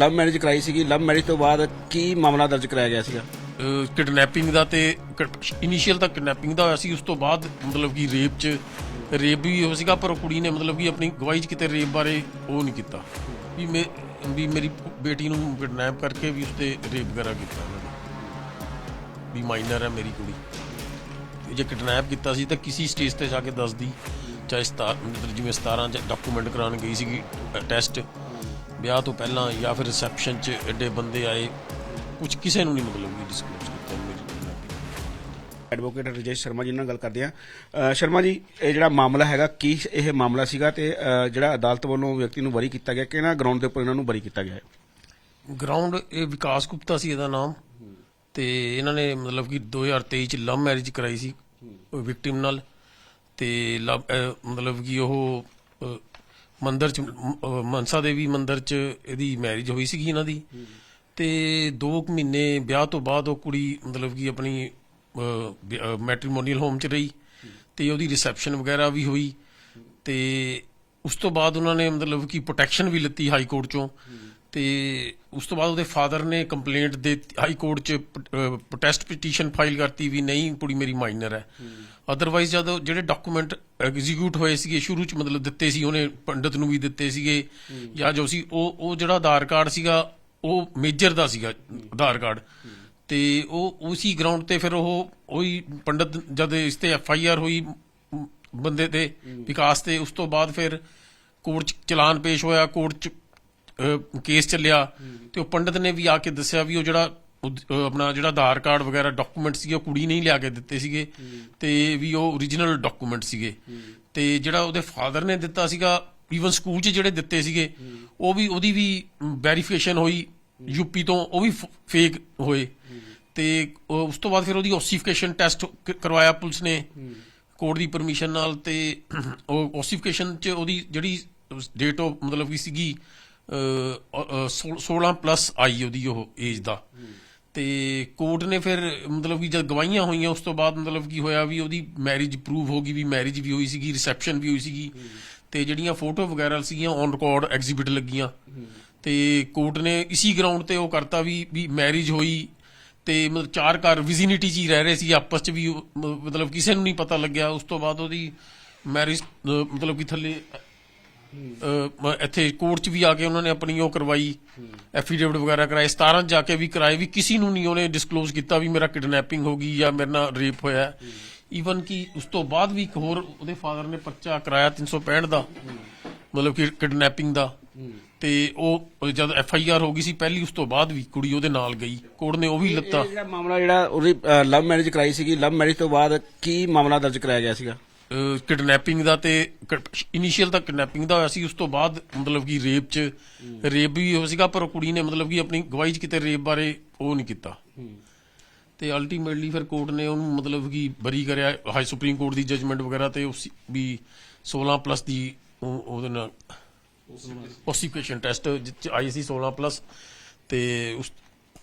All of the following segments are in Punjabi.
ਲਵ ਮੈਰਿਜ ਕਰਾਈ ਸੀਗੀ। ਲਵ ਮੈਰਿਜ ਤੋਂ ਬਾਅਦ ਕੀ ਮਾਮਲਾ ਦਰਜ ਕਰਾਇਆ ਗਿਆ ਸੀਗਾ? ਕਿਡਨੈਪਿੰਗ ਦਾ ਤੇ ਇਨੀਸ਼ੀਅਲ ਤਾਂ ਕਿਡਨੈਪਿੰਗ ਦਾ ਹੋਇਆ ਸੀ। ਉਸ ਤੋਂ ਬਾਅਦ ਮਤਲਬ ਕਿ ਰੇਪ ਚ ਰੇਪ ਵੀ ਹੋਇਆ ਸੀਗਾ, ਪਰ ਉਹ ਕੁੜੀ ਨੇ ਮਤਲਬ ਕਿ ਆਪਣੀ ਗਵਾਹੀ ਚ ਕਿਤੇ ਰੇਪ ਬਾਰੇ ਉਹ ਨਹੀਂ ਕੀਤਾ। ਵੀ ਮੈਂ ਵੀ ਮੇਰੀ ਬੇਟੀ ਨੂੰ ਕਿਡਨੈਪ ਕਰਕੇ ਵੀ ਉਸ ਤੇ ਰੇਪ ਵਗੈਰਾ ਕੀਤਾ ਉਹਨਾਂ ਨੇ। ਵੀ ਮਾਈਨਰ ਹੈ ਮੇਰੀ ਕੁੜੀ। ਜੇ ਕਿਡਨੈਪ ਕੀਤਾ ਸੀ ਤਾਂ ਕਿਸੇ ਸਟੇਜ ਤੇ ਜਾ ਕੇ ਦੱਸਦੀ, ਚਾਹੇ ਸਤਾ ਮਤਲਬ ਜਿਵੇਂ 17 ਚ ਡਾਕੂਮੈਂਟ ਕਰਾਉਣ ਗਈ ਸੀਗੀ ਟੈਸਟ ਵਿਆਹ ਤੋਂ ਪਹਿਲਾਂ ਜਾਂ ਫਿਰ ਰਿਸੈਪਸ਼ਨ ਚ ਐਡੇ ਬੰਦੇ ਆਏ ਕੁਝ ਕਿਸੇ ਨੂੰ ਨਹੀਂ ਮਤਲਬ ਕਿ ਡਿਸਕਲੋਜ਼ ਕੀਤਾ ਮੇਰੀ। ਐਡਵੋਕੇਟ ਰਜੇਸ਼ ਸ਼ਰਮਾ ਜੀ ਨਾਲ ਗੱਲ ਕਰਦੇ ਆ ਸ਼ਰਮਾ ਜੀ ਇਹ ਜਿਹੜਾ ਮਾਮਲਾ ਹੈਗਾ ਕੀ ਇਹ ਮਾਮਲਾ ਸੀਗਾ ਤੇ ਅ, ਜਿਹੜਾ ਅਦਾਲਤ ਵੱਲੋਂ ਵਿਅਕਤੀ ਨੂੰ ਬਰੀ ਕੀਤਾ ਗਿਆ ਕਿਹਨਾਂ ਗਰਾਊਂਡ ਦੇ ਉੱਪਰ ਇਹਨਾਂ ਨੂੰ ਬਰੀ ਕੀਤਾ ਗਿਆ ਹੈ? ਗਰਾਊਂਡ ਇਹ ਵਿਕਾਸ ਗੁਪਤਾ ਸੀ ਇਹਦਾ ਨਾਮ। ਤੇ ਇਹਨਾਂ ਨੇ ਮਤਲਬ ਕਿ 2023 ਚ ਲਵ ਮੈਰਿਜ ਕਰਾਈ ਸੀ ਵਿਕਟਿਮ ਨਾਲ। ਤੇ ਲਵ ਅਹ ਮਤਲਬ ਕਿ ਉਹ ਅਹ, ਮੰਦਰ ਚ ਮ- ਮਨਸਾ ਦੇਵੀ ਮੰਦਰ ਚ ਇਹਦੀ ਮੈਰਿਜ ਹੋਈ ਸੀਗੀ ਇਹਨਾਂ ਦੀ। ਤੇ 2 ਮਹੀਨੇ ਵਿਆਹ ਤੋਂ ਬਾਅਦ ਉਹ ਕੁੜੀ ਮਤਲਬ ਕਿ ਆਪਣੀ ਮੈਟ੍ਰੀਮੋਨੀਅਲ ਹੋਮ ਚ ਰਹੀ ਤੇ ਉਹਦੀ ਰਿਸੈਪਸ਼ਨ ਵਗੈਰਾ ਵੀ ਹੋਈ ਤੇ ਉਸ ਤੋਂ ਬਾਅਦ ਉਹਨਾਂ ਨੇ ਮਤਲਬ ਕਿ ਪ੍ਰੋਟੈਕਸ਼ਨ ਵੀ ਲਿੱਤੀ ਹਾਈ ਕੋਰਟ ਚੋਂ। ਤੇ ਉਸ ਤੋਂ ਬਾਅਦ ਉਹਦੇ ਫਾਦਰ ਨੇ ਕੰਪਲੇਂਟ ਦੇ ਹਾਈ ਕੋਰਟ ਚ ਪ੍ਰੋਟੈਸਟ ਪਟੀਸ਼ਨ ਫਾਈਲ ਕਰਤੀ ਵੀ ਨਹੀਂ ਕੁੜੀ ਮੇਰੀ ਮਾਈਨਰ ਹੈ। ਅਦਰਵਾਈਜ਼ ਜਦੋਂ ਜਿਹੜੇ ਡਾਕੂਮੈਂਟ ਐਗਜ਼ੀਕਿਊਟ ਹੋਏ ਸੀਗੇ ਸ਼ੁਰੂ ਚ ਮਤਲਬ ਦਿੱਤੇ ਸੀ ਉਹਨੇ ਪੰਡਤ ਨੂੰ ਵੀ ਦਿੱਤੇ ਸੀਗੇ। ਜਾਂ ਜੋ ਸੀ ਉਹ ਉਹ ਜਿਹੜਾ ਆਧਾਰ ਕਾਰਡ ਸੀਗਾ ਉਹ ਮੇਜਰ ਦਾ ਸੀਗਾ ਆਧਾਰ ਕਾਰਡ। ਤੇ ਉਹ ਉਸੇ ਗਰਾਊਂਡ ਤੇ ਫਿਰ ਉਹ ਉਹੀ ਪੰਡਤ ਜਦ ਇਸ ਤੇ ਐਫ ਆਈ ਆਰ ਹੋਈ ਬੰਦੇ ਤੇ ਵਿਕਾਸ ਤੇ ਉਸ ਤੋਂ ਬਾਅਦ ਫਿਰ ਕੋਰਟ ਚ ਚਲਾਨ ਪੇਸ਼ ਹੋਇਆ। ਕੋਰਟ ਚ ਕੇਸ ਚੱਲਿਆ ਤੇ ਉਹ ਪੰਡਤ ਨੇ ਵੀ ਆ ਕੇ ਦੱਸਿਆ ਵੀ ਉਹ ਜਿਹੜਾ ਆਪਣਾ ਜਿਹੜਾ ਆਧਾਰ ਕਾਰਡ ਵਗੈਰਾ ਡਾਕੂਮੈਂਟ ਸੀਗੇ ਉਹ ਕੁੜੀ ਨਹੀਂ ਲਿਆ ਕੇ ਦਿੱਤੇ ਸੀਗੇ ਤੇ ਵੀ ਉਹ ਓਰੀਜਨਲ ਡਾਕੂਮੈਂਟ ਸੀਗੇ। ਤੇ ਜਿਹੜਾ ਉਹਦੇ ਫਾਦਰ ਨੇ ਦਿੱਤਾ ਸੀਗਾ ਈਵਨ ਸਕੂਲ 'ਚ ਜਿਹੜੇ ਦਿੱਤੇ ਸੀਗੇ ਉਹ ਵੀ ਉਹਦੀ ਵੀ ਵੈਰੀਫਿਕੇਸ਼ਨ ਹੋਈ ਯੂਪੀ ਤੋਂ ਉਹ ਵੀ ਫੇਕ ਹੋਏ। ਤੇ ਉਹ- ਉਸ ਤੋਂ ਬਾਅਦ ਫਿਰ ਉਹਦੀ ਓਸੀਫਿਕੇਸ਼ਨ ਟੈਸਟ ਕਰਵਾਇਆ ਪੁਲਿਸ ਨੇ ਕੋਰਟ ਦੀ ਪਰਮਿਸ਼ਨ ਨਾਲ ਤੇ ਉਹ ਓਸੀਫਿਕੇਸ਼ਨ 'ਚ ਉਹਦੀ ਜਿਹੜੀ ਡੇਟ ਆਫ ਮਤਲਬ ਕੀ ਸੀਗੀ 16 ਪਲੱਸ ਆਈ ਉਹਦੀ ਉਹ ਏਜ ਦਾ। ਤੇ ਕੋਰਟ ਨੇ ਫਿਰ ਮਤਲਬ ਕਿ ਜਦ ਗਵਾਹੀਆਂ ਹੋਈਆਂ, ਉਸ ਤੋਂ ਬਾਅਦ ਮਤਲਬ ਕੀ ਹੋਇਆ ਵੀ ਉਹਦੀ ਮੈਰਿਜ ਪ੍ਰੂਵ ਹੋ ਗਈ ਵੀ ਮੈਰਿਜ ਵੀ ਹੋਈ ਸੀਗੀ ਰਿਸੈਪਸ਼ਨ ਵੀ ਹੋਈ ਸੀਗੀ। ਤੇ ਜਿਹੜੀਆਂ ਫੋਟੋ ਵਗੈਰਾ ਸੀਗੀਆਂ ਔਨ ਰਿਕਾਰਡ ਐਗਜ਼ੀਬਿਟ ਲੱਗੀਆਂ। ਤੇ ਕੋਰਟ ਨੇ ਇਸੀ ਗਰਾਊਂਡ ਤੇ ਉਹ ਕਰਤਾ ਵੀ ਵੀ ਮੈਰਿਜ ਹੋਈ। ਤੇ ਮਤਲਬ ਚਾਰ ਘਰ ਵਿਜ਼ਿਨਿਟੀ ਚ ਹੀ ਰਹਿ ਰਹੇ ਸੀ, ਆਪਸ ਚ ਵੀ ਮਤਲਬ ਕਿਸੇ ਨੂੰ ਨਹੀਂ ਪਤਾ ਲੱਗਿਆ। ਉਸ ਤੋਂ ਬਾਅਦ ਉਹਦੀ ਮੈਰਿਜ ਮਤਲਬ ਕਿ ਥੱਲੇ ਇੱਥੇ ਕੋਰਟ ਚ ਵੀ ਆ ਕੇ ਉਹਨਾਂ ਨੇ ਆਪਣੀ ਉਹ ਕਰਵਾਈ ਐਫੀਡੇਵਿਟ ਵਗੈਰਾ ਕਰਾਏ 17 ਚ ਜਾ ਕੇ ਵੀ ਕਰਾਏ ਵੀ ਕਿਸੇ ਨੂੰ ਨਹੀਂ ਉਹਨੇ ਡਿਸਕਲੋਜ਼ ਕੀਤਾ ਵੀ ਮੇਰਾ ਕਿਡਨੈਪਿੰਗ ਹੋ ਗਈ ਜਾਂ ਮੇਰੇ ਨਾਲ ਰੇਪ ਹੋਇਆ। ਈਵਨ ਕਿ ਉਸ ਤੋਂ ਬਾਅਦ ਵੀ ਇੱਕ ਹੋਰ ਉਹਦੇ ਫਾਦਰ ਨੇ ਪਰਚਾ ਕਰਾਇਆ 365 ਦਾ ਮਤਲਬ ਕਿ ਕਿਡਨੈਪਿੰਗ ਦਾ। ਤੇ ਉਹ ਜਦ ਐਫ ਆਈ ਆਰ ਹੋ ਗਈ ਸੀ ਪਹਿਲੀ ਉਸ ਤੋਂ ਬਾਅਦ ਵੀ ਕੁੜੀ ਉਹਦੇ ਨਾਲ ਗਈ ਕੋਰਟ ਨੇ ਉਹ ਵੀ ਲੱਤਾ। ਇਹ ਜਿਹੜਾ ਮਾਮਲਾ ਜਿਹੜਾ ਉਹਦੀ ਲਵ ਮੈਰਿਜ ਕਰਾਈ ਸੀਗੀ ਲਵ ਮੈਰਿਜ ਤੋਂ ਬਾਅਦ ਕੀ ਮਾਮਲਾ ਦਰਜ ਕਰਾਇਆ ਗਿਆ ਸੀਗਾ? ਕਿਡਨੈਪਿੰਗ ਦਾ ਤੇ ਇਨੀਸ਼ੀਅਲ ਤਾਂ ਕਿਡਨੈਪਿੰਗ ਦਾ ਹੋਇਆ ਸੀ ਉਸ ਤੋਂ ਬਾਅਦ ਮਤਲਬ ਕਿ ਰੇਪ ਚ ਰੇਪ ਵੀ ਹੋ ਸੀਗਾ ਪਰ ਕੁੜੀ ਨੇ ਮਤਲਬ ਕਿ ਆਪਣੀ ਗਵਾਹੀ ਚ ਕਿਤੇ ਰੇਪ ਬਾਰੇ ਉਹ ਨਹੀਂ ਕੀਤਾ। ਤੇ ਅਲਟੀਮੇਟਲੀ ਫਿਰ ਕੋਰਟ ਨੇ ਉਹਨੂੰ ਮਤਲਬ ਕਿ ਬਰੀ ਕਰਿਆ ਹਾਈ ਸੁਪਰੀਮ ਕੋਰਟ ਦੀ ਜਜਮੈਂਟ ਵਗੈਰਾ ਤੇ ਉਸ ਵੀ 16 ਪਲੱਸ ਦੀ ਉਹ- ਉਹਦੇ ਨਾਲ ਓਸੀਫਿਕੇਸ਼ਨ ਟੈਸਟ ਆਈ ਸੀ 16 ਪਲੱਸ ਤੇ ਉਸ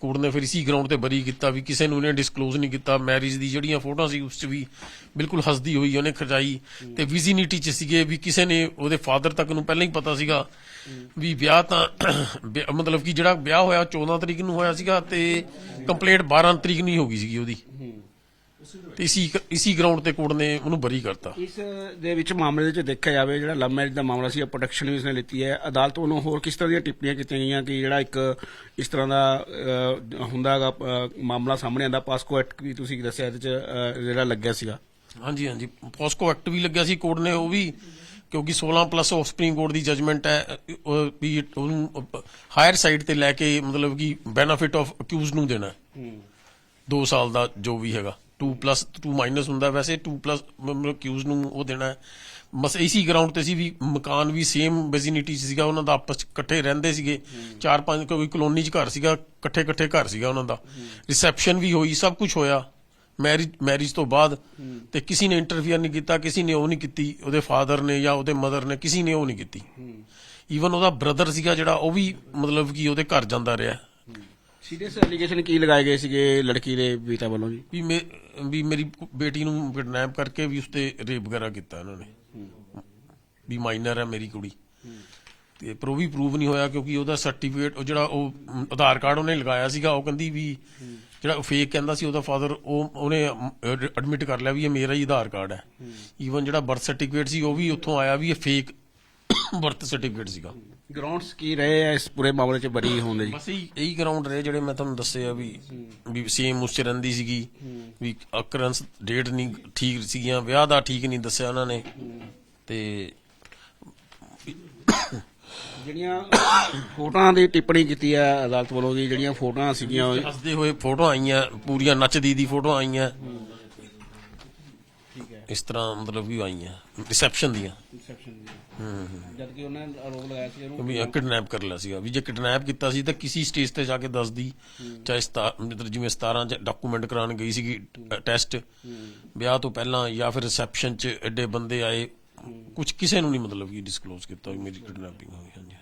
ਕੋਰਟ ਨੇ ਫਿਰ ਇਸੀ ਗਰਾਊਂਡ ਤੇ ਬਰੀ ਕੀਤਾ ਵੀ ਕਿਸੇ ਨੂੰ ਇਹਨੇ ਡਿਸਕਲੋਜ਼ ਨਹੀਂ ਕੀਤਾ। ਮੈਰਿਜ ਦੀ ਜਿਹੜੀਆਂ ਫੋਟੋਆਂ ਸੀ, ਉਸ 'ਚ ਵੀ ਬਿਲਕੁਲ ਹੱਸਦੀ ਹੋਈ ਉਹਨੇ ਖਜਾਈ। ਤੇ ਵਿਜੀਨਿਟੀ 'ਚ ਸੀਗੇ ਵੀ ਕਿਸੇ ਨੇ ਉਹਦੇ ਫਾਦਰ ਤੱਕ ਨੂੰ ਪਹਿਲਾਂ ਹੀ ਪਤਾ ਸੀਗਾ ਵੀ ਵਿਆਹ ਤਾਂ ਮਤਲਬ ਕਿ ਜਿਹੜਾ ਵਿਆਹ ਹੋਇਆ 14 ਤਰੀਕ ਨੂੰ ਹੋਇਆ ਸੀਗਾ ਤੇ ਕੰਪਲੇਂਟ 12 ਤਰੀਕ ਨੂੰ ਹੀ ਹੋ ਗਈ ਸੀਗੀ ਉਹਦੀ। ਤੇ ਇਸੀ ਇਸੀ ਗਰਾਊਂਡ ਤੇ ਕੋਰਟ ਨੇ ਉਹਨੂੰ ਬਰੀ ਕਰਤਾ। ਇਸ ਦੇ ਵਿੱਚ ਮਾਮਲੇ ਦੇ ਵਿੱਚ ਦੇਖਿਆ ਜਾਵੇ ਜਿਹੜਾ ਲਵ ਮੈਰਿਜ ਦਾ ਮਾਮਲਾ ਸੀ ਪ੍ਰੋਟੈਕਸ਼ਨ ਵੀ ਉਸਨੇ ਲਿੱਤੀ ਹੈ। ਅਦਾਲਤ ਵੱਲੋਂ ਹੋਰ ਕਿਸ ਤਰ੍ਹਾਂ ਦੀਆਂ ਟਿੱਪਣੀਆਂ ਕੀਤੀਆਂ ਗਈਆਂ ਕਿ ਜਿਹੜਾ ਇੱਕ ਇਸ ਤਰ੍ਹਾਂ ਦਾ ਅ, ਹੁੰਦਾ ਹੈਗਾ ਅ, ਮਾਮਲਾ ਸਾਹਮਣੇ ਆਂਦਾ ਪਾਸਕੋ ਐਕਟ ਵੀ ਤੁਸੀਂ ਦੱਸਿਆ ਇਹਦੇ ਚ ਜਿਹੜਾ ਲੱਗਿਆ ਸੀਗਾ। ਹਾਂਜੀ ਹਾਂਜੀ। ਪੋਸਕੋ ਐਕਟ ਵੀ ਲੱਗਿਆ ਸੀ ਕੋਰਟ ਨੇ ਉਹ ਵੀ ਕਿਉਂਕਿ 16 ਪਲੱਸ ਆਫ ਸੁਪਰੀਮ ਕੋਰਟ ਦੀ ਜਜਮੈਂਟ ਹੈ ਵੀ ਉਹਨੂੰ ਹਾਇਰ ਸਾਈਡ ਤੇ ਲੈ ਕੇ ਮਤਲਬ ਕਿ ਬੈਨੀਫਿਟ ਆਫ ਅਕਿਊਜ਼ ਨੂੰ ਦੇਣਾ 2 ਸਾਲ ਦਾ ਜੋ ਵੀ ਹੈਗਾ। 2 ਪਲੱਸ 2 ਮਾਈਨਸ ਹੁੰਦਾ ਵੈਸੇ 2 ਪਲੱਸ ਮਤਲਬ ਅਕਿਊਜ਼ ਨੂੰ ਉਹ ਦੇਣਾ ਹੈ। ਬਸ ਇਸੀ ਗਰਾਊਂਡ ਤੇ ਸੀ ਵੀ ਮਕਾਨ ਵੀ ਸੇਮ ਵਿਜ਼ਿਨਿਟੀ ਸੀਗਾ ਉਹਨਾਂ ਦਾ ਆਪਸ 'ਚ ਇਕੱਠੇ ਰਹਿੰਦੇ ਸੀਗੇ। ਚਾਰ ਪੰਜ ਕੋਈ ਕਲੋਨੀ 'ਚ ਘਰ ਸੀਗਾ ਇਕੱਠੇ ਇਕੱਠੇ ਘਰ ਸੀਗਾ ਉਹਨਾਂ ਦਾ। ਰਿਸੈਪਸ਼ਨ ਵੀ ਹੋਈ ਸਭ ਕੁਝ ਹੋਇਆ। ਮੈਰਿਜ ਮੈਰਿਜ ਤੋਂ ਬਾਅਦ ਤੇ ਕਿਸੇ ਨੇ ਇੰਟਰਫੀਅਰ ਨਹੀਂ ਕੀਤਾ ਕਿਸੇ ਨੇ ਉਹ ਨਹੀਂ ਕੀਤੀ ਉਹਦੇ ਫਾਦਰ ਨੇ ਜਾਂ ਉਹਦੇ ਮਦਰ ਨੇ ਕਿਸੇ ਨੇ ਉਹ ਨਹੀਂ ਕੀਤੀ। ਈਵਨ ਉਹਦਾ ਬ੍ਰਦਰ ਸੀਗਾ ਜਿਹੜਾ ਉਹ ਵੀ ਮਤਲਬ ਕਿ ਉਹਦੇ ਘਰ ਜਾਂਦਾ ਰਿਹਾ। ਸੀਰੀਅਸ ਐਲੀਗੇਸ਼ਨ ਕੀ ਲਗਾਏ ਗਏ ਸੀਗੇ ਲੜਕੀ ਦੇ ਪਿਤਾ ਵੱਲੋਂ ਜੀ? ਵੀ ਮੇ ਵੀ ਮੇਰੀ ਬੇਟੀ ਨੂੰ ਕਿਡਨੈਪ ਕਰਕੇ ਵੀ ਉਸ ਤੇ ਰੇਪ ਵਗੈਰਾ ਕੀਤਾ ਇਹਨਾਂ ਨੇ। ਵੀ ਮਾਈਨਰ ਹੈ ਮੇਰੀ ਕੁੜੀ। ਤੇ ਪਰ ਉਹ ਵੀ ਪ੍ਰੂਵ ਨਹੀਂ ਹੋਇਆ ਕਿਉਂਕਿ ਉਹਦਾ ਸਰਟੀਫਿਕੇਟ ਉਹ ਜਿਹੜਾ ਉਹ ਆਧਾਰ ਕਾਰਡ ਉਹਨੇ ਲਗਾਇਆ ਸੀਗਾ ਉਹ ਕਹਿੰਦੀ ਵੀ ਜਿਹੜਾ ਫੇਕ ਕਹਿੰਦਾ ਸੀ ਉਹਦਾ ਫਾਦਰ ਉਹ ਉਹਨੇ ਐਡਮਿਟ ਕਰ ਲਿਆ ਵੀ ਇਹ ਮੇਰਾ ਹੀ ਆਧਾਰ ਕਾਰਡ ਹੈ। ਈਵਨ ਜਿਹੜਾ ਬਰਥ ਸਰਟੀਫਿਕੇਟ ਸੀ ਉਹ ਵੀ ਉੱਥੋਂ ਆਇਆ ਵੀ ਇਹ ਫੇਕ ਬਰਥ ਸਰਟੀਫਿਕੇਟ ਸੀਗਾ। ਗਰਾਊਂਡਸ ਕੀ ਰਹੇ ਆ ਇਸ ਪੂਰੇ ਮਾਮਲੇ 'ਚ ਬਰੀ ਹੋਣ ਦੇ ਜੀ? ਬਸ ਇਹੀ ਇਹੀ ਗਰਾਊਂਡ ਰਹੇ ਜਿਹੜੇ ਮੈਂ ਤੁਹਾਨੂੰ ਦੱਸੇ ਆ ਵੀ ਵੀ ਸੇਮ ਉਸ ਚ ਰਹਿੰਦੀ ਸੀਗੀ। ਵੀ ਅਕਰੈਂਸ ਡੇਟ ਨਹੀਂ ਠੀਕ ਸੀਗੀਆਂ ਵਿਆਹ ਦਾ ਠੀਕ ਨਹੀਂ ਦੱਸਿਆ ਉਹਨਾਂ ਨੇ। ਤੇ ਜਿਹੜੀਆਂ ਫੋਟੋਆਂ ਦੀ ਟਿੱਪਣੀ ਕੀਤੀ ਹੈ ਅਦਾਲਤ ਵੱਲੋਂ ਜੀ ਜਿਹੜੀਆਂ ਫੋਟੋਆਂ ਸੀਗੀਆਂ ਉਹ- ਹੱਸਦੇ ਹੋਏ ਫੋਟੋਆਂ ਆਈਆਂ ਪੂਰੀਆਂ ਨੱਚਦੀ ਦੀ ਫੋਟੋਆਂ ਆਈਆਂ। ਇਸ ਤਰ੍ਹਾਂ ਮਤਲਬ ਵੀ ਆਈਆਂ ਰਿਸੈਪਸ਼ਨ ਦੀਆਂ। ਜਦ ਕਿ ਉਹਨਾਂ ਨੇ ਆਰੋਪ ਲਗਾਇਆ ਸੀ ਉਹਨੂੰ ਵੀ ਕਿਡਨੈਪ ਕਰ ਲਿਆ ਸੀਗਾ। ਵੀ ਜੇ ਕਿਡਨੈਪ ਕੀਤਾ ਸੀ ਤਾਂ ਕਿਸੇ ਸਟੇਜ ਤੇ ਜਾ ਕੇ ਦੱਸਦੀ, ਚਾਹੇ ਸਤਾ- ਮਤਲਬ ਜਿਵੇਂ 17 ਚ ਡਾਕੂਮੈਂਟ ਕਰਾਉਣ ਗਈ ਸੀਗੀ ਟੈਸਟ, ਵਿਆਹ ਤੋਂ ਪਹਿਲਾਂ ਜਾਂ ਫਿਰ ਰਿਸੈਪਸ਼ਨ ਚ ਐਡੇ ਬੰਦੇ ਆਏ ਕੁਝ ਕਿਸੇ ਨੂੰ ਨਹੀਂ ਮਤਲਬ ਕਿ ਡਿਸਕਲੋਜ਼ ਕੀਤਾ ਵੀ ਮੇਰੀ ਕਿਡਨੈਪਿੰਗ ਹੋਈ ਹਾਂਜੀ।